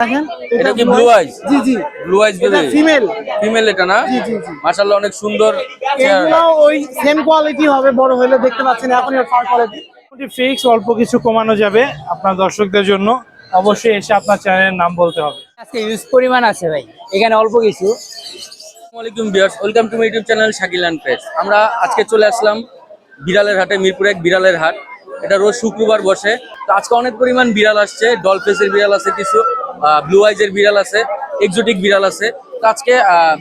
দেখেন এটা কি? জি জি। Blue eyes baby female female এটা না? জি, জি, জি। মাশাআল্লাহ অনেক সুন্দর। এগুলো ওই সেম কোয়ালিটি হবে বড় হলে দেখতে পাচ্ছেন এখন এর ফার কোয়ালিটি ফিক্স অল্প কিছু কমানো যাবে আপনার দর্শকদের জন্য। অবশ্যই এসে আপনার চ্যানেলের নাম বলতে হবে। আজকে ইউজ পরিমাণ আছে ভাই এখানে অল্প কিছু। আসসালামু আলাইকুম welcome to my YouTube channel Shakil and pets আমরা আজকে চলে আসলাম বিড়ালের হাটে মিরপুর এক বিড়ালের হাট। এটা রোজ শুক্রবার বসে। তো আজকে অনেক পরিমাণ বিড়াল আসছে ডলফেসের বিড়াল আছে কিছু। ব্লু আইজের বিড়াল আছে এক্সোটিক বিড়াল আছে। তো আজকে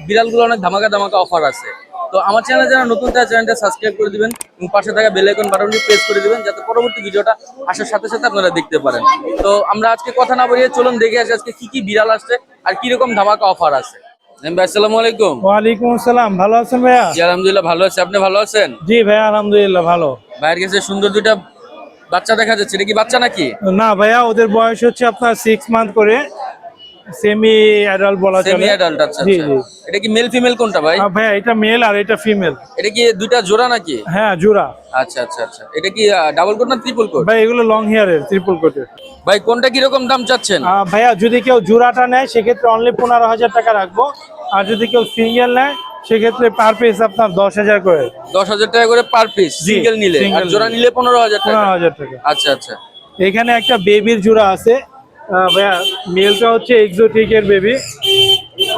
বিড়ালগুলো অনেক ধামাকা ধামাকা অফার আছে। তো আমার চ্যানেলে যারা নতুন তারা চ্যানেলটা সাবস্ক্রাইব করে দিবেন এবং পাশে থাকা বেল আইকন বাটনটি প্রেস করে দিবেন যাতে পরবর্তী ভিডিওটা আসার সাথে সাথে আপনারা দেখতে পারেন। তো আমরা আজকে কথা না বলিয়ে চলুন দেখে আসি আজকে কি কি বিড়াল আসছে আর কি রকম ধামাকা অফার আছে। আসসালামু আলাইকুম। ওয়ালাইকুম আসসালাম ভালো আছেন ভাইয়া? জি আলহামদুলিল্লাহ ভালো আছি। আপনি ভালো আছেন? জি ভাইয়া আলহামদুলিল্লাহ ভালো। ভাইয়ের কাছে সুন্দর দুইটা বাচ্চা দেখা যাচ্ছে এটা কি বাচ্চা নাকি? না ভাইয়া ওদের বয়স হচ্ছে আপনার সিক্স মান্থ করে। সেমি অ্যাডাল্ট বলা চলে। সেমি অ্যাডাল্ট আচ্ছা আচ্ছা। এটা কি মেল ফিমেল কোনটা ভাই? আহ, ভাইয়া এটা মেল আর এটা ফিমেল এটা কি দুইটা জোড়া নাকি? হ্যাঁ জোড়া। আচ্ছা আচ্ছা আচ্ছা। এটা কি ডাবল কোট না ট্রিপল কোট ভাই এগুলো লং হেয়ারের ত্রিপুল কোটের ভাই কোনটা কি রকম দাম চাচ্ছেন? ভাইয়া যদি কেউ জোড়াটা নেয় সেক্ষেত্রে অনলি পনেরো হাজার টাকা রাখব। আর যদি কেউ সিঙ্গেল নেয় সেক্ষেত্রে পার পিস আপনার দশ হাজার করে। দশ হাজার টাকা করে পার পিস সিঙ্গেল নিলে। আর জোড়া নিলে। পনেরো হাজার টাকা। পনেরো হাজার টাকা। আচ্ছা আচ্ছা। এখানে একটা বেবির জোড়া আছে। ভাইয়া মেলটা হচ্ছে এক্সোটিকের বেবি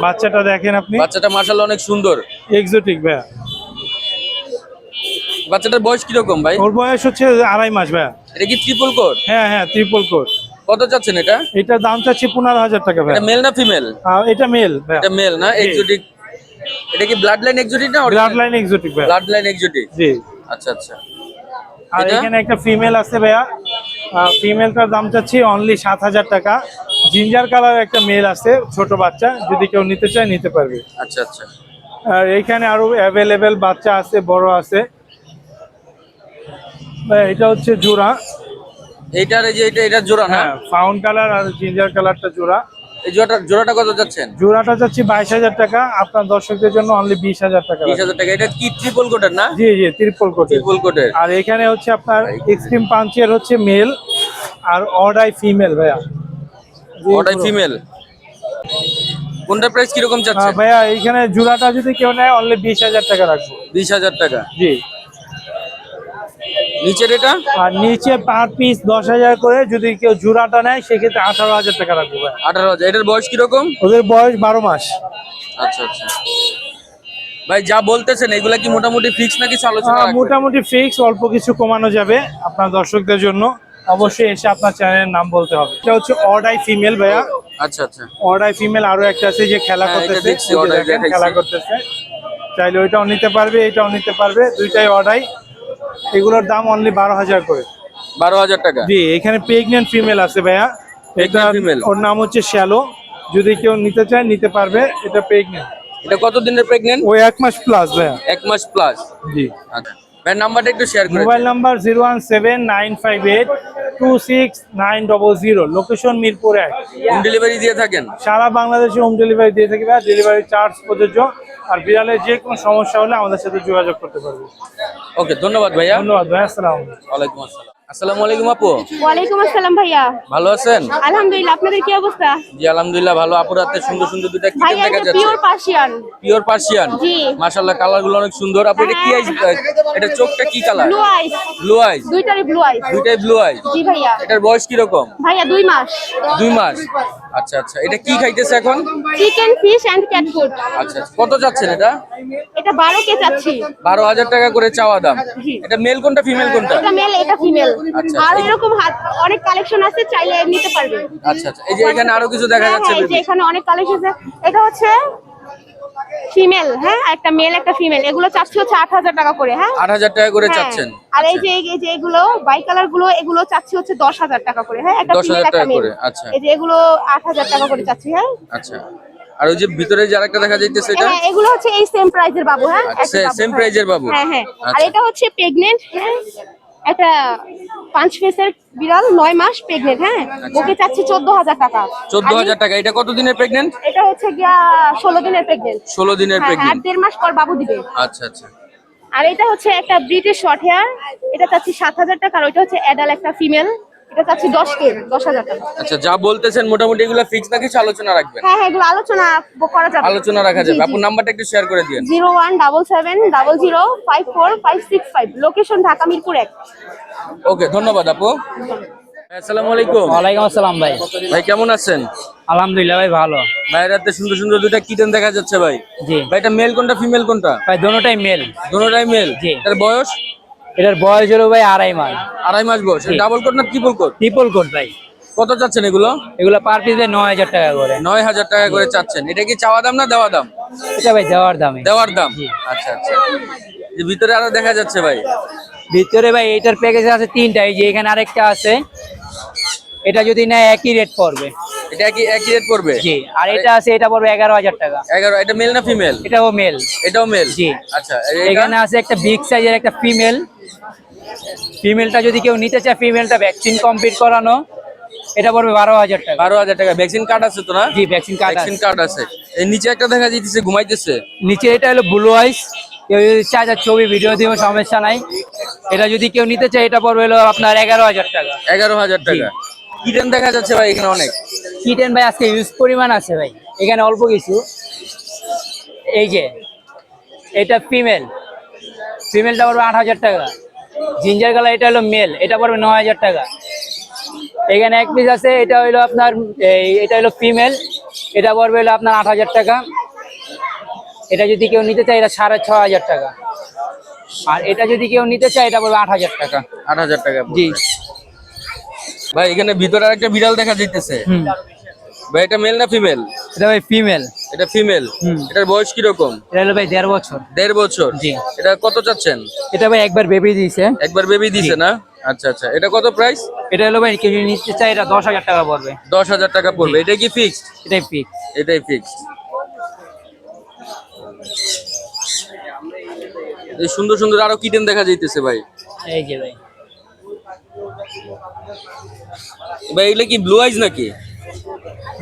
বাচ্চাটা দেখেন আপনি। বাচ্চাটা মাশাআল্লাহ অনেক সুন্দর। এক্সোটিক ভাইয়া। বাচ্চাটার বয়স কীরকম ভাই? ওর বয়স হচ্ছে আড়াই মাস ভাইয়া। এটা কি ট্রিপল কোট হ্যাঁ হ্যাঁ ত্রিপল কোট কত চাচ্ছেন এটা? এটার দাম চাচ্ছি পনেরো হাজার টাকা এটা ভাইয়া। মেল না ফিমেল এটা মেল এটা মেল না? এক্সোটিক এটা কি ব্লাড লাইন এক্সোটিক না ব্লাড লাইন এক্সোটিক ভাইয়া ব্লাড লাইন এক্সোটিক জি। আচ্ছা আচ্ছা। আর এখানে একটা ফিমেল আছে ভাইয়া। ফিমেলটার দাম চাচ্ছি অনলি সাত হাজার টাকা। জিঞ্জার কালার একটা মেল আছে ছোট বাচ্চা। যদি কেউ নিতে চায় নিতে পারবে। আচ্ছা আচ্ছা। আর এখানে আরও অ্যাভেলেবেল বাচ্চা আছে বড় আছে। এটা হচ্ছে জোড়া। এইটার এই যে এটা এটা জোড়া হ্যাঁ ফাউন্ড কালার আর জিঞ্জার কালারটা জোড়া। এই জোড়াটা জোড়াটা কত যাচ্ছেন? জোড়াটা চাচ্ছি বাইশ হাজার টাকা। আপনার দর্শকদের জন্য অনলি বিশ হাজার টাকা বিশ হাজার টাকা। এটা কি ট্রিপল কোটের না? জি জি ত্রিপল কোটে ট্রিপল কোটের আর এখানে হচ্ছে আপনার এক্সট্রিম হচ্ছে মেল আর অডাই ফিমেল ভাইয়া। ফিমেল কোনটা প্রাইস কীরকম যাচ্ছে? ভাইয়া এইখানে জোড়াটা যদি কেউ নেয় অনলি বিশ হাজার টাকা রাখব। বিশ হাজার টাকা। জি। নিচের এটা? আর নিচে পার পিস দশ হাজার করে যদি কেউ জোড়াটা নেয় সেক্ষেত্রে আঠারো হাজার টাকা রাখব ভাই। আঠারো হাজার। এটার বয়স কীরকম? ওদের বয়স বারো মাস। আচ্ছা আচ্ছা। ভাই যা বলতেছেন এগুলা কি মোটামুটি ফিক্স না কিছু আলোচনা মোটামুটি ফিক্স অল্প কিছু কমানো যাবে আপনার দর্শকদের জন্য। অবশ্যই এসে আপনার চ্যানেলের নাম বলতে হবে। এটা হচ্ছে অডাই ফিমেল ভাইয়া। আচ্ছা আচ্ছা। অর্ডার ফিমেল আরও একটা আছে যে খেলা হ্যাঁ, করতেছে। খেলা করতেছে। চাইলে ওইটাও নিতে পারবে এটাও নিতে পারবে। দুইটাই অর্ডাই এগুলোর দাম অনলি বারো হাজার করে। বারো হাজার টাকা? জি এখানে প্রেগনেন্ট ফিমেল আছে ভাইয়া। এটা ওর নাম হচ্ছে শ্যালো। যদি কেউ নিতে চায় নিতে পারবে। এটা প্রেগনেন্ট এটা কত দিনের প্রেগনেন্ট ওই এক মাস প্লাস ভাইয়া। এক মাস প্লাস জি। আচ্ছা। ভাই নাম্বারটা একটু শেয়ার করুন mobile number zero one seven nine five eight two six nine double zero location Mirpur এক। হোম ডেলিভারি দিয়ে থাকেন? সারা বাংলাদেশে হোম ডেলিভারি দিয়ে থাকি ডেলিভারি চার্জ প্রযোজ্য। আর বিড়ালের যে কোনো সমস্যা হলে আমাদের সাথে যোগাযোগ করতে পারবে। ওকে ধন্যবাদ ভাইয়া। ধন্যবাদ ভাইয়া আসসালাম ওয়ালাইকুম আসসালাম। আসসালামু আলাইকুম আপু। ওয়ালাইকুম আসসালাম ভাইয়া। ভালো আছেন? আলহামদুলিল্লাহ আপনাদের কি অবস্থা? জি আলহামদুলিল্লাহ ভালো। আপুর হাতে সুন্দর সুন্দর দুটা দেখা যাচ্ছে। পিওর পার্সিয়ান পিওর পার্সিয়ান জি। মাশাআল্লাহ কালারগুলো অনেক সুন্দর। আপু এটা কি আইস এটা চোখটা কি colour blue eyes blue eyes দুইটারই ব্লু আইস দুইটাই ব্লু আইস জি ভাইয়া। এটার বয়স কি রকম? ভাইয়া দুই মাস। আচ্ছা আচ্ছা। এটা কি খাইতেছে এখন? Chicken fish and cat food আচ্ছা আচ্ছা। কত যাচ্ছেন এটা? এটা বারো কে চাচ্ছি। বারো হাজার টাকা করে চাওয়া দাম। এটা মেল কোনটা ফিমেল কোনটা? এটা মেল এটা ফিমেল আর এরকম হাত অনেক কালেকশন আছে চাইলে নিতে পারবে। আচ্ছা আচ্ছা। এই যে এখানে আরও কিছু দেখা হ্যাঁ, যাচ্ছে হ্যাঁ, এই যে এখানে অনেক কালেকশন আছে। এটা হচ্ছে ফিমেল হ্যাঁ? একটা মেল একটা ফিমেল এগুলো চাচ্ছি হচ্ছে আট হাজার টাকা করে হ্যাঁ? আট হাজার টাকা করে হ্যাঁ। চাচ্ছেন। আর এই যে এই যে এগুলো বাই কালারগুলো এগুলো চাচ্ছি হচ্ছে দশ হাজার টাকা করে হ্যাঁ? একটা 10,000 ফিমেল একটা টাকা মেল করে, আচ্ছা। এই যে এগুলো আট হাজার টাকা করে চাচ্ছি হ্যাঁ? আচ্ছা। আর ওই যে ভিতরে যে আরেকটা দেখা যাইতেছে এটা? হ্যাঁ এগুলো হচ্ছে এই সেম প্রাইজের বাবু হ্যাঁ? আচ্ছা, একই বাবু, হ্যাঁ। হ্যাঁ আর আচ্ছা। এটা হচ্ছে প্রেগনেন্ট হ্যাঁ একটা পাঁচ ফেসের বিড়াল নয় মাস প্রেগনেন্ট হ্যাঁ? ওকে চাচ্ছি চোদ্দ হাজার টাকা। আচ্ছা। চোদ্দ হাজার টাকা। এটা কত দিনের প্রেগনেন্ট এটা হচ্ছে গিয়া ষোলো দিনের প্রেগনেন্ট ষোলো দিনের হ্যাঁ হ্যাঁ, প্রেগনেন্ট দেড় মাস পর বাবু দিবে। আচ্ছা আচ্ছা। আর এটা হচ্ছে একটা ব্রিটিশ শর্ট হেয়ার এটা চাচ্ছি সাত হাজার টাকা আর ওইটা হচ্ছে অ্যাডাল একটা ফিমেল এটা চাচ্ছি দশ কে দশ হাজার টাকা। আচ্ছা যা বলতেছেন মোটামুটি এগুলো ফিক্স না কিছু আলোচনা রাখবেন? হ্যাঁ হ্যাঁ এগুলো আলোচনা করা যাবে। আলোচনা রাখা যাবে। আপুর নাম্বারটা একটু শেয়ার করে দিন zero one double seven double zero five four five six five. Location Dhaka Mirpur এক। ওকে ধন্যবাদ আপু। আসসালামু আলাইকুম। ওয়ালাইকুম আসসালাম ভাই। ভাই কেমন আছেন? আলহামদুলিল্লাহ ভাই ভালো। সুন্দর সুন্দর দুটা কিটেন দেখা যাচ্ছে ভাই। জি। ভাই এটা মেল কোনটা ফিমেল কোনটা? ভাই দোনোটাই মেল দুটোটাই মেল জি। তার বয়স? এটার বয়স হলো ভাই আড়াই মাস। আড়াই মাস বয়স। ডাবল কোট না ট্রিপল কোট? ট্রিপল কোট ভাই। কত চাচ্ছেন এগুলো? এগুলো পার পিসে নয় হাজার টাকা করে। নয় হাজার টাকা করে চাচ্ছেন। এটা কি চাওয়া দাম না দেওয়া দাম? এটা ভাই দেওয়ার দামে। দেওয়ার দাম। আচ্ছা আচ্ছা। যে ভিতরে আরও দেখা যাচ্ছে ভাই। ভিতরে ভাই এটার প্যাকেজ আছে তিনটা। এই যে এখানে আরেকটা আছে। এটা যদি নেয় একই রেট পড়বে। এটা কি একই রেট পড়বে? জি। আর এটা আছে এটা পড়বে এগারো হাজার টাকা। এগারো এটা মেল না ফিমেল এটাও মেল এটাও মেল জি। আচ্ছা এখানে আছে একটা বিগ সাইজের একটা ফিমেল ফিমেলটা যদি কেউ নিতে চায় ফিমেলটা ভ্যাকসিন কমপ্লিট করানো এটা পড়বে বারো হাজার টাকা। বারো হাজার টাকা। ভ্যাকসিন কার্ড আছে তো না? জি ভ্যাকসিন কার্ড ভ্যাকসিন কার্ড আছে। এই নিচে একটা দেখা যাইতেছে ঘুমাইতেছে। নিচে এটা হলো ব্লু আইস কেউ যদি চায় তার ছবি ভিডিও দিব সমস্যা নাই। এটা যদি কেউ নিতে চায় এটা পড়বে হলো আপনার এগারো হাজার টাকা। এগারো হাজার টাকা। কিটেন দেখা যাচ্ছে ভাই এখানে অনেক। কিটেন ভাই আজকে ইউজ পরিমাণ আছে ভাই। এখানে অল্প কিছু। এই যে এটা ফিমেল ফিমেলটা পড়বে আট হাজার টাকা। জিঞ্জার কালার এটা হলো মেল এটা পড়বে ন হাজার টাকা। এখানে এক পিস আছে এটা হলো আপনার এই এটা হলো ফিমেল এটা পড়বে হলো আপনার আট হাজার টাকা। এটা যদি কেউ নিতে চায় এটা সাড়ে ছ হাজার টাকা। আর এটা যদি কেউ নিতে চায় এটা পড়বে আট হাজার টাকা। আট হাজার টাকা জি। ভাই এখানে ভিতরে একটা বিড়াল দেখা যাইতেছে। ভাই এটা মেল না ফিমেল এটা ভাই ফিমেল এটা ফিমেল। এটার বয়স কীরকম? এটা হলো ভাই দেড় বছর। দেড় বছর? জি। এটা কত চাচ্ছেন? এটা ভাই একবার বেবি দিয়েছে একবার বেবি দিয়েছে না? আচ্ছা আচ্ছা। এটা কত প্রাইস এটা হলো ভাই কেউ নিতে চায় এটা দশ হাজার টাকা পড়বে। দশ হাজার টাকা পড়বে। এটা কি ফিক্সড এটাই ফিক্স এটাই ফিক্সড এই সুন্দর সুন্দর আরও কিটেন দেখা যাইতেছে ভাই। এই যে ভাই। ভাই এগুলো কি ব্লু আইজ নাকি?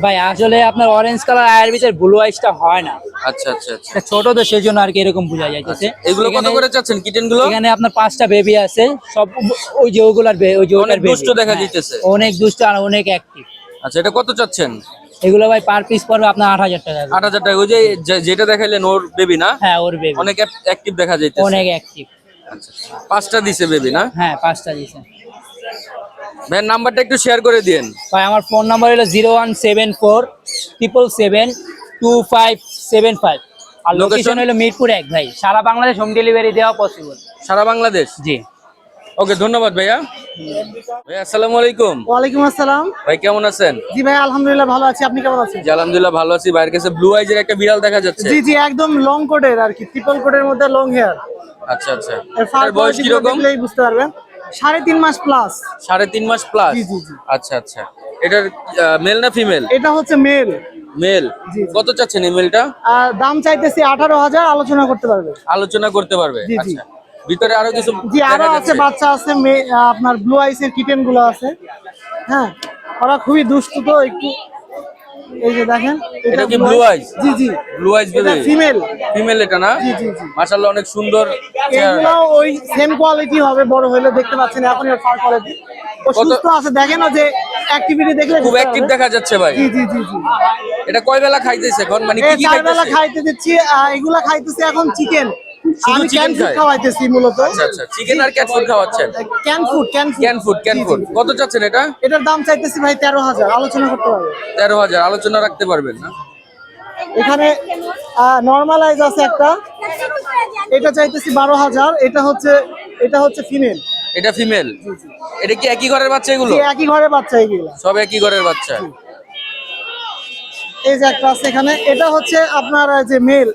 ভাই আসলে আপনার অরেঞ্জ কালার আয়ের ভিতরে ব্লু আইসটা হয় না। আচ্ছা আচ্ছা আচ্ছা। ছোট তো সেই জন্য আর কি এরকম বোঝা যাইতেছে। এগুলো কত করে চাচ্ছেন? কিটেনগুলো? এখানে আপনার পাঁচটা বেবি আছে। সব ওই যে ওগুলার ওই যে অনেক দুষ্ট দেখা হ্যাঁ, যাইতেছে। অনেক দুষ্ট আর অনেক অ্যাক্টিভ আচ্ছা এটা কত চাচ্ছেন? এগুলো ভাই পার পিস পড়বে আপনার আট হাজার টাকা। আট হাজার টাকা। ওই যে যে- যেটা দেখাইলেন ওর বেবি না? হ্যাঁ ওর বেবি অনেক অ্যাক্টিভ দেখা যাইতেছে। অনেক অ্যাক্টিভ আচ্ছা পাঁচটা দিছে বেবি না? হ্যাঁ পাঁচটা দিছে। ভাইয়ের নাম্বারটা একটু শেয়ার করে দিন ভাই আমার ফোন নাম্বার হলো zero one seven four triple seven two five seven five আর লোকেশন হলো মিরপুর এক ভাই। সারা বাংলাদেশ হোম ডেলিভারি দেওয়া পসিবল সারা বাংলাদেশ? জি। ওকে ধন্যবাদ ভাইয়া। ভাই আসসালামু আলাইকুম। ওয়ালাইকুম আসসালাম। ভাই কেমন আছেন? জি ভাই আলহামদুলিল্লাহ ভালো আছি। আপনি কেমন আছেন? জি আলহামদুলিল্লাহ ভালো আছি। ভাইয়ের কাছে ব্লু আইজের একটা বিড়াল দেখা যাচ্ছে। জি জি একদম লং কোটের আর কি। ট্রিপল কোটের মধ্যে লং হেয়ার আচ্ছা আচ্ছা। এর বয়স কীরকম? দেখলেই বুঝতে পারবেন। সাড়ে তিন মাস প্লাস সাড়ে তিন মাস প্লাস জি, জি, জি। আচ্ছা আচ্ছা। এটার মেল না ফিমেল এটা হচ্ছে মেল মেল। কত চাচ্ছেন এই মেলটা দাম চাইতেছি আঠারো হাজার আলোচনা করতে পারবে। আলোচনা করতে পারবে? জি, জি। আচ্ছা। ভিতরে আরও কিছু জি আরও আছে বাচ্চা আছে আপনার ব্লু আইসের কিটেনগুলো আছে। হ্যাঁ ওরা খুবই দুষ্টু তো একটু এই যে দেখেন এটা কি blue eyes? জি জি। Blue eyes baby female female এটা না? জি জি মাশাআল্লাহ অনেক সুন্দর। এগুলো ওই সেম কোয়ালিটি হবে বড় হলে দেখতে পাচ্ছেন এখন এর ফার কোয়ালিটি ও সুস্থ আছে দেখেন না যে অ্যাক্টিভিটি দেখলে খুব অ্যাক্টিভ দেখা যাচ্ছে ভাই। জি জি জি জি। এটা কয় বেলা খাইতেছে এখন? মানে কি কি চার বেলা খাইতেছে? খাইতে দিচ্ছি এগুলা খাইতেছি এখন চিকেন আমি ক্যান ফুড খাওয়াইতেছি মূলত। আচ্ছা আচ্ছা চিকেন আর ক্যাট ফুড খাওয়াচ্ছেন? Can food can food can food can food কত চাচ্ছেন এটা? এটার দাম চাইতেছি ভাই তেরো হাজার। আলোচনা করতে পারবে তেরো হাজার। আলোচনা রাখতে পারবেন না? এখানে নর্মালাইজ আছে একটা। এটা চাইতেছি বারো হাজার। এটা হচ্ছে এটা হচ্ছে ফিমেল এটা ফিমেল এটা কি একই ঘরের বাচ্চা এগুলো? একই ঘরে বাচ্চা এগুলো। সব একই ঘরের বাচ্চা? এই যে একটা আছে এখানে এটা হচ্ছে আপনার যে মেল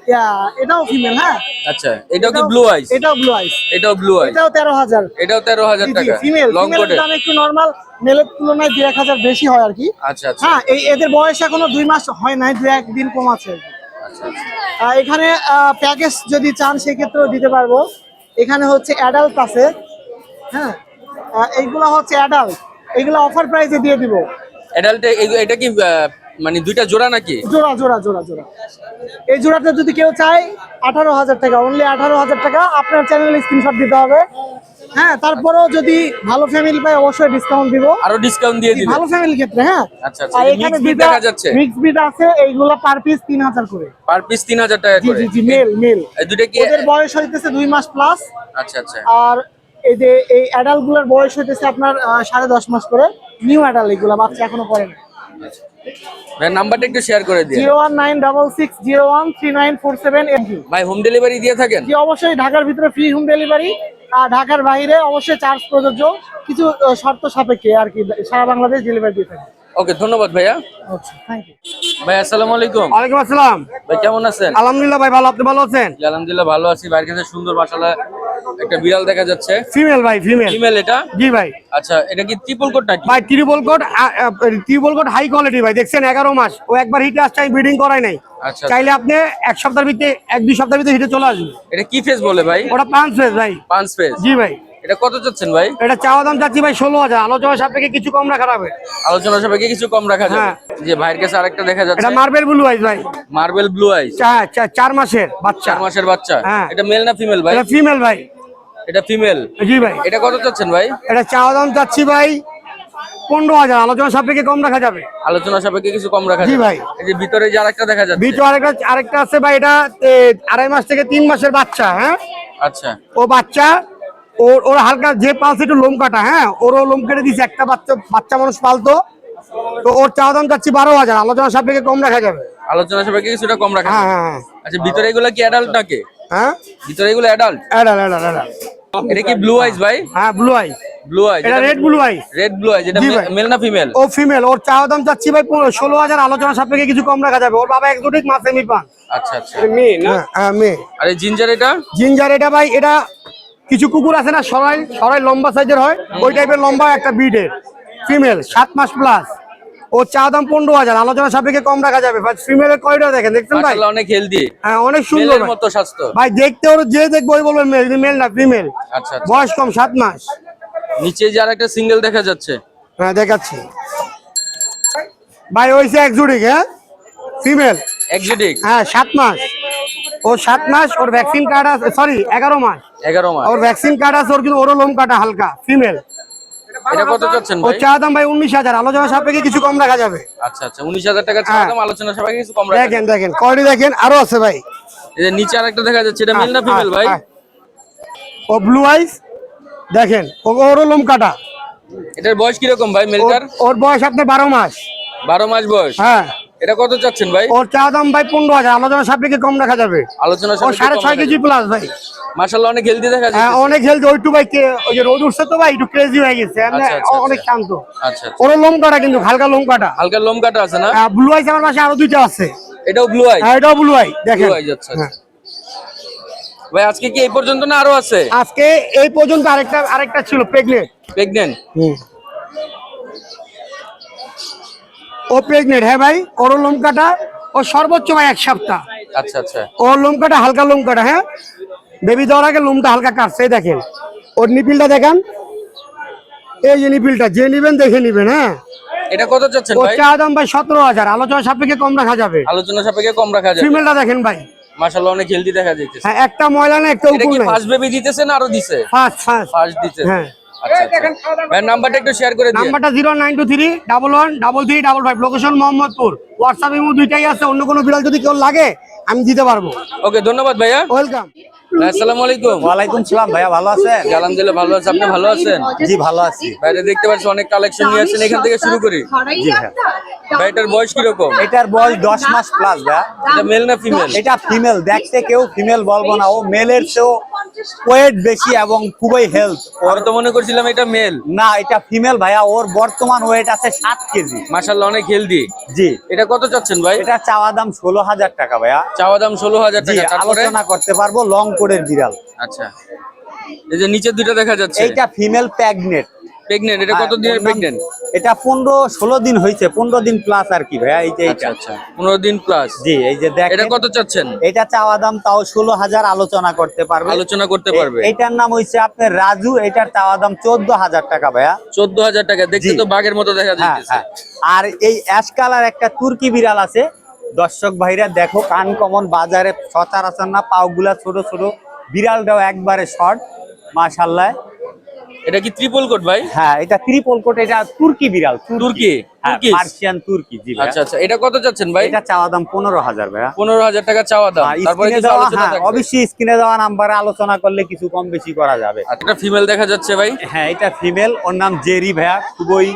এটাও ফিমেল হ্যাঁ? আচ্ছা এটাও কি ব্লু আইস এটাও ব্লু আইস এটাও ব্লু আইস এটাও তেরো হাজার। এটাও তেরো হাজার টাকা। ফিমেল লং কোটে দাম একটু নর্মাল মেলের তুলনায় দুই এক হাজার বেশি হয় আর কি। আচ্ছা আচ্ছা। হ্যাঁ এই এদের বয়স এখনও দুই মাস হয় নাই দুই একদিন কম আছে। আচ্ছা আচ্ছা। এখানে প্যাকেজ যদি চান সেক্ষেত্রেও দিতে পারব। এখানে হচ্ছে অ্যাডাল্ট আছে। হ্যাঁ এইগুলো হচ্ছে অ্যাডাল্ট এগুলো অফার প্রাইসে দিয়ে দিব। অ্যাডাল্ট এটা কি মানে দুইটা জোড়া নাকি? জোড়া জোড়া জোড়া জোড়া। এই জোড়াটা যদি কেউ চায় আঠারো হাজার টাকা অনলি আঠারো হাজার টাকা আপনার চ্যানেলে স্ক্রিনশট দিতে হবে। হ্যাঁ তারপরেও যদি ভালো ফ্যামিলি পায় অবশ্যই ডিসকাউন্ট দিব। আরও ডিসকাউন্ট দিয়ে দিবে। ভালো ফ্যামিলির ক্ষেত্রে হ্যাঁ। আচ্ছা, আচ্ছা, এখানে mixed দেখা যাচ্ছে? মিক্স বিট আছে এইগুলা পার পিস তিন হাজার করে। পার পিস তিন হাজার টাকা করে। জি জি মেল মেল এই দুইটা কি ওদের বয়স হইতেছে দুই মাস প্লাস আচ্ছা আচ্ছা। আর এই যে এই অ্যাডাল্টগুলোর বয়স হইতেছে আপনার আহ, সাড়ে দশ মাস করে। নিউ অ্যাডাল্ট এগুলা বাচ্চা এখনও করে না। ভাই নাম্বারটা একটু শেয়ার করে দিন zero one nine double six zero one three nine four seven M Q ভাই হোম ডেলিভারি দিয়ে থাকেন? জি অবশ্যই ঢাকার ভিতরে ফ্রি হোম ডেলিভারি আর ঢাকার বাইরে অবশ্যই চার্জ প্রযোজ্য। কিছু শর্ত সাপেক্ষে আর কি সারা বাংলাদেশ ডেলিভারি দিয়ে থাকে। ওকে ধন্যবাদ ভাইয়া। আচ্ছা থ্যাংক ইউ ভাই আসসালামু আলাইকুম। ওয়ালাইকুম আসসালাম। ভাই কেমন আছেন? আলহামদুলিল্লাহ ভাই ভালো। আপনি ভালো আছেন? জি, আলহামদুলিল্লাহ ভালো আছি। বাইরের কাছে সুন্দর মাশাআল্লাহ একটা বিড়াল দেখা যাচ্ছে। ফিমেল ভাই ফিমেল ফিমেল এটা? জি ভাই। আচ্ছা এটা কি ট্রিপল কোট নাকি? ভাই triple coat triple coat high quality ভাই। দেখছেন এগারো মাস। ও একবার হিট আসছে আমি ব্রিডিং করাই নাই। আচ্ছা চাইলে আপনি এক সপ্তাহের ভিতরে এক দুই সপ্তাহের ভিতরে হিটে চলে আসবে এটা কি ফেজ বলে ভাই? ওটা পাঁচ ফেজ ভাই। পাঁচ ফেজ জি ভাই। এটা কত চাচ্ছেন ভাই? এটা চাওয়া দাম চাচ্ছি ভাই ষোলো হাজার। আলোচনা সাপেক্ষে কিছু কম রাখা যাবে। আলোচনা সাপেক্ষে কিছু কম রাখা যাবে। হ্যাঁ। যে ভাইয়ের কাছে আরেকটা দেখা এটা যাচ্ছে মার্বেল ব্লু আইস ভাই মার্বেল ব্লু আইস চার মাসের বাচ্চা। চার মাসের বাচ্চা। হ্যাঁ। এটা মেল না ফিমেল ভাই? এটা ফিমেল ভাই। এটা ফিমেল জি ভাই। এটা কত চাচ্ছেন ভাই? এটা চাওয়া দাম চাচ্ছি ভাই পনেরো হাজার। আলোচনা সাপেক্ষে কম রাখা যাবে। আলোচনা সাপেক্ষে কিছু কম রাখা জি ভাই। এই যে ভিতরে যে আরেকটা দেখা যাচ্ছে। ভিতরে আরেকটা আরেকটা আছে ভাই এটা আড়াই মাস থেকে তিন মাসের বাচ্চা হ্যাঁ? আচ্ছা। ও বাচ্চা ওর ওর হালকা যে পালছে একটু লোম কাটা হ্যাঁ? ওরও লোম কেটে দিছে একটা বাচ্চা বাচ্চা মানুষ পালতো। তো ওর চাওয়া দাম চাচ্ছি বারো হাজার আলোচনা সাপেক্ষে কম রাখা যাবে। আলোচনা সাপেক্ষে কিছুটা কম রাখা হ্যাঁ হ্যাঁ হ্যাঁ। আচ্ছা ভিতরে এগুলো কি অ্যাডাল্ট নাকি? হ্যাঁ? ভিতরে এগুলো অ্যাডাল্ট এডাল এডাল এডাল এটা কি ব্লু আইস ভাই? হ্যাঁ ব্লু আই ব্লু আইস এটা red blue eye red blue eyes এটা মেল না ফিমেল ও ফিমেল ওর চাওয়া দাম চাচ্ছি ভাই ষোলো হাজার আলোচনা সাপেক্ষে কিছু কম রাখা যাবে। ওর বাবা একজোটিক মাছ এমি পান আচ্ছা। আচ্ছা হ্যাঁ হ্যাঁ মেয়ে। আর জিঞ্জার এটা? জিঞ্জার এটা ভাই এটা কিছু কুকুর আছে না সরাই সরাই লম্বা সাইজের হয় ওই টাইপের লম্বা একটা বিডের ফিমেল সাত মাস প্লাস ও চা দাম পনেরো হাজার আলোচনা সাপেক্ষে কম রাখা যাবে ফিমেলের কয়টা দেখেন দেখছেন ভাই? অনেক হেলদি হ্যাঁ অনেক সুন্দর। মতো স্বাস্থ্য। ভাই দেখতে ওর যে দেখব ওই বলবেন মেল মেল না ফিমেল আচ্ছা আচ্ছা। বয়স কম সাত মাস। নিচে যে আরেকটা সিঙ্গেল দেখা যাচ্ছে। হ্যাঁ দেখাচ্ছি। ভাই ওইসে একজুডিক হ্যাঁ? ফিমেল এক্সোটিক হ্যাঁ সাত মাস। ও সাত মাস ওর ভ্যাকসিন কার্ড আছে সরি এগারো মাস। এগারো মাস। ওর ভ্যাকসিন কার্ড আছে ওর কিন্তু ওরও লোম কাটা হালকা ফিমেল এটা কত চাচ্ছেন ভাই? চা দাম ভাই উনিশ হাজার আলোচনা সাপেক্ষে কিছু কম রাখা যাবে। আচ্ছা আচ্ছা টাকা হ্যাঁ। দাম আলোচনা সাপেক্ষে কিছু কম রাখা দেখেন দেখেন কোয়ালিটি দেখেন আরও আছে ভাই। এই যে নিচে আরেকটা দেখা যাচ্ছে এটা মেল না ফিমেল ভাই? হ্যাঁ, ও ব্লু আইস দেখেন লোম কাটা এটার বয়স কীরকম ভাই ওর- মেলটার ওর বয়স আপনার মাস। বারো মাস বয়স। হ্যাঁ। এটা কত চাচ্ছেন ভাই? ওর চা দাম ভাই পনেরো হাজার। আলোচনা সাপেক্ষে কম রাখা যাবে। আলোচনা ও সাড়ে ছয় কেজি প্লাস ভাই। মাশাআল্লাহ অনেক হেলদি দেখা হ্যাঁ অনেক হেলদি ওইটু ভাই কে- ওই যে রোদ উঠছে তো ভাই একটু ক্রেজি হয়ে গেছে। আচ্ছা, আচ্ছা, অনেক আচ্ছা। শান্ত। আচ্ছা আচ্ছা। ওর লোম কাটা কিন্তু হালকা লোম কাটা। হালকা লোম কাটা আছে না? ব্লু আইস আমার পাশে আরও দুইটা আছে। এটাও ব্লু আই হ্যাঁ এটাও ব্লু আই দেখেন। যাচ্ছে হ্যাঁ। ভাই আজকে কি এই পর্যন্ত না আরও আছে? আজকে এই পর্যন্ত আরেকটা আরেকটা ছিল প্রেগনেন্ট প্রেগনেন্ট ও প্রেগনেন্ট হ্যাঁ ভাই? ওর লোম কাটা ও সর্বোচ্চ ভাই এক সপ্তাহ। আচ্ছা আচ্ছা। ওর লোম কাটা হালকা লোম কাটা হ্যাঁ? বেবি দেওয়ার আগে লোমটা হালকা কাটছে দেখেন। ওর নিপিলটা দেখান। এই যে নিপিলটা যে নিবেন দেখে নিবেন হ্যাঁ? এটা কত চাচ্ছেন ভাই? চা দাম ভাই সতেরো হাজার আলোচনা সাপেক্ষে কম রাখা যাবে। আলোচনা সাপেক্ষে কম রাখা যায় ফিমেলটা দেখেন ভাই। মাশাআল্লাহ অনেক হেলদি দেখা যাচ্ছে হ্যাঁ একটা ময়লা না একটা উপর ফার্স্ট বেবি দিতেছে না আরও দিছে? ফার্স্ট ফার্স্ট ফার্স্ট দিতে হ্যাঁ। নাম্বারটা একটু শেয়ার করে দিন নাম্বারটা zero nine two three double one double three double five. Location Mohammadpur. WhatsApp imo দুইটাই আছে। অন্য কোনো বিড়াল যদি কেউ লাগে আমি দিতে পারব। ওকে ধন্যবাদ ভাইয়া। ওয়েলকাম আসসালামু আলাইকুম। ওয়ালাইকুম সালাম ভাইয়া ভালো আছেন? আলহামদুলিল্লাহ ভালো আছি। আপনি ভালো আছেন? জি ভালো আছি। বাইরে দেখতে পাচ্ছি অনেক কালেকশন নিয়ে আসছেন। এখান থেকে শুরু করি। জি ভাই এটার বয়স কীরকম? এটার বয়স দশ মাস প্লাস ভাইয়া। এটা মেল না ফিমেল এটা ফিমেল দেখতে কেউ ফিমেল বলব না। ও মেলের চেয়েও ওয়েট বেশি এবং খুবই হেলথ আমি তো মনে করছিলাম এটা মেল না এটা ফিমেল ভাইয়া ওর বর্তমান ওয়েট আছে সাত কেজি। মাশাআল্লাহ অনেক হেলদি জি। এটা কত চাচ্ছেন ভাই? এটা চাওয়া দাম ষোলো হাজার টাকা ভাইয়া। চাওয়া দাম ষোলো হাজার টাকা আলোচনা করতে পারব লং কোডের বিড়াল। আচ্ছা। এই যে নিচে দুইটা দেখা যাচ্ছে। এইটা ফিমেল প্যাগনেট প্রেগনেন্ট এটা কত দিনের প্রেগনেন্ট এটা পনেরো ষোলো দিন হয়েছে পনেরো দিন প্লাস আর কি ভাইয়া এই যে আচ্ছা আচ্ছা। পনেরো দিন প্লাস জি এই যে দেখ এটা কত চাচ্ছেন? এটা চাওয়া দাম তাও ষোলো হাজার আলোচনা করতে পারবে। আলোচনা করতে পারবে। এটার নাম হইছে আপনার রাজু এটার চাওয়া দাম চোদ্দ হাজার টাকা ভাইয়া। চোদ্দ হাজার টাকা দেখতে তো বাঘের মতো দেখা হ্যাঁ যাচ্ছে হ্যাঁ। আর এই অ্যাশ কালার একটা তুর্কি বিড়াল আছে। দর্শক ভাইরা দেখো কান কমন বাজারে সচরাচর না পাওগুলা ছোট ছোট। বিড়ালটাও একবারে শর্ট মাশাল্লাহ। এটা কি ত্রিপল কোট ভাই? হ্যাঁ এটা ত্রিপল কোট এটা তুর্কি বিড়াল তুর্কি। হ্যাঁ তুর্কি? পার্সিয়ান তুর্কি জি আচ্ছা আচ্ছা। এটা কত চাচ্ছেন ভাই? এটা চাওয়া দাম টাকা চাওয়া দাম। হ্যাঁ, তারপরে স্ক্রিনে কিছু দেওয়া আলোচনা হ্যাঁ থাকবে? অবশ্যই স্ক্রিনে দেওয়া নাম্বারে আলোচনা করলে কিছু কম বেশি করা যাবে। একটা ফিমেল দেখা যাচ্ছে ভাই? হ্যাঁ এটা ফিমেল ওর নাম জেরি ভাইয়া। খুবই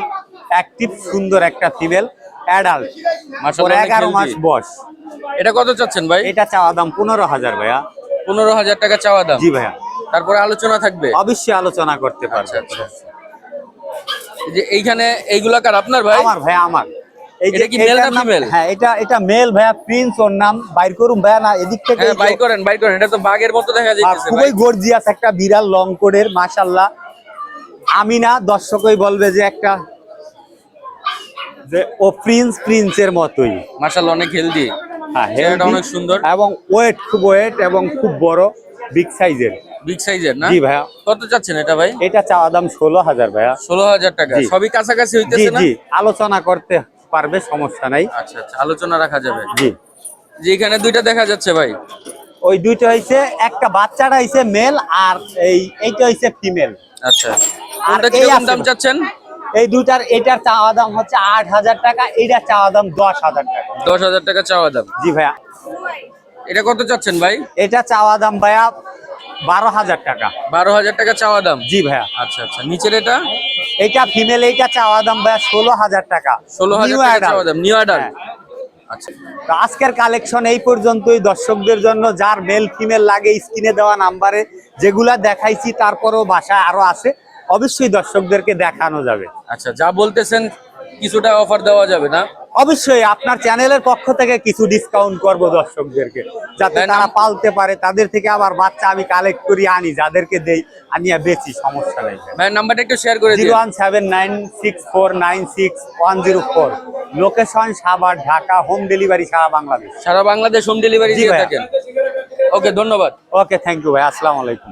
অ্যাক্টিভ সুন্দর একটা ফিমেল অ্যাডাল্ট মাশাআল্লাহ, মাস। বয়স। এটা কত চাচ্ছেন ভাই? এটা চাওয়া দাম পনেরো হাজার ভাইয়া। পনেরো হাজার টাকা চাওয়া দাম। জি ভাইয়া। তারপরে আলোচনা থাকবে? অবশ্যই আলোচনা করতে পারবে। আচ্ছা, আচ্ছা। এই যে এইখানে এইগুলা কার আপনার ভাই? আমার ভাইয়া আমার। এই কি না হ্যাঁ এটা এটা মেল ভাইয়া প্রিন্স ওর নাম। বাইর করুন ভাইয়া না এদিক থেকে হ্যাঁ বাই করেন বাই করেন। এটা তো বাঘের মতো দেখা যাচ্ছে খুবই গর্জিয়াস একটা বিড়াল লং কোডের মাশাল্লাহ আমি না দর্শকই বলবে যে একটা যে ও প্রিন্স প্রিন্সের মতোই। মাশাআল্লাহ অনেক হেলদি হ্যাঁ অনেক সুন্দর। এবং ওয়েট খুব ওয়েট এবং খুব বড় বিগ সাইজের বিগ সাইজের না? জি ভাইয়া। কত চাচ্ছেন এটা ভাই? এটা চাওয়া দাম ষোলো হাজার ভাইয়া। ষোলো হাজার টাকা। সবই কাছাকাছি হইতেছে না? জি। আলোচনা করতে পারবে সমস্যা নাই। আচ্ছা আচ্ছা। আলোচনা রাখা যাবে। জি। যে এখানে দুইটা দেখা যাচ্ছে ভাই? ওই দুইটা হইছে একটা বাচ্চাটা হইছে মেল আর এই এইটা হইছে ফিমেল আচ্ছা। আর এই দাম চাচ্ছেন? এই দুইটার এটার চাওয়া দাম হচ্ছে আট হাজার টাকা এইটার চাওয়া দাম দশ হাজার টাকা। দশ হাজার টাকা চাওয়া দাম। জি ভাইয়া। এটা কত চাচ্ছেন ভাই? এটা চাওয়া দাম ভাইয়া বারো হাজার টাকা। বারো হাজার টাকা চাওয়া দাম? জি ভাইয়া। আচ্ছা আচ্ছা। নিচের এটা? এটা ফিমেল এইটা চাওয়া দাম ভাইয়া ষোলো হাজার টাকা। ষোলো হাজার টাকা চাওয়া দাম নিউ অ্যাডাল্ট। আচ্ছা। তো আজকের কালেকশন এই পর্যন্তই। দর্শকদের জন্য যার মেল ফিমেল লাগে স্ক্রিনে দেওয়া নাম্বারে যেগুলা দেখাইছি তারপরেও বাসায় আরও আছে। অবশ্যই দর্শকদেরকে দেখানো যাবে। আচ্ছা যা বলতেছেন কিছুটা অফার দেওয়া যাবে না? অবশ্যই আপনার চ্যানেলের পক্ষ থেকে কিছু ডিসকাউন্ট করব দর্শকদেরকে যাতে তারা পালতে পারে। তাদের থেকে আবার বাচ্চা আমি কালেক্ট করি আনি যাদেরকে দেই আনিয়া বেচি সমস্যা নেই। ভাই নাম্বারটা একটু শেয়ার করে জিরো দিন one seven nine six four nine six one zero four. Location Savar Dhaka home delivery সারা বাংলাদেশ। সারা বাংলাদেশ হোম ডেলিভারি দিয়ে থাকেন। ওকে ধন্যবাদ। ওকে থ্যাংক ইউ ভাই আসসালামু আলাইকুম।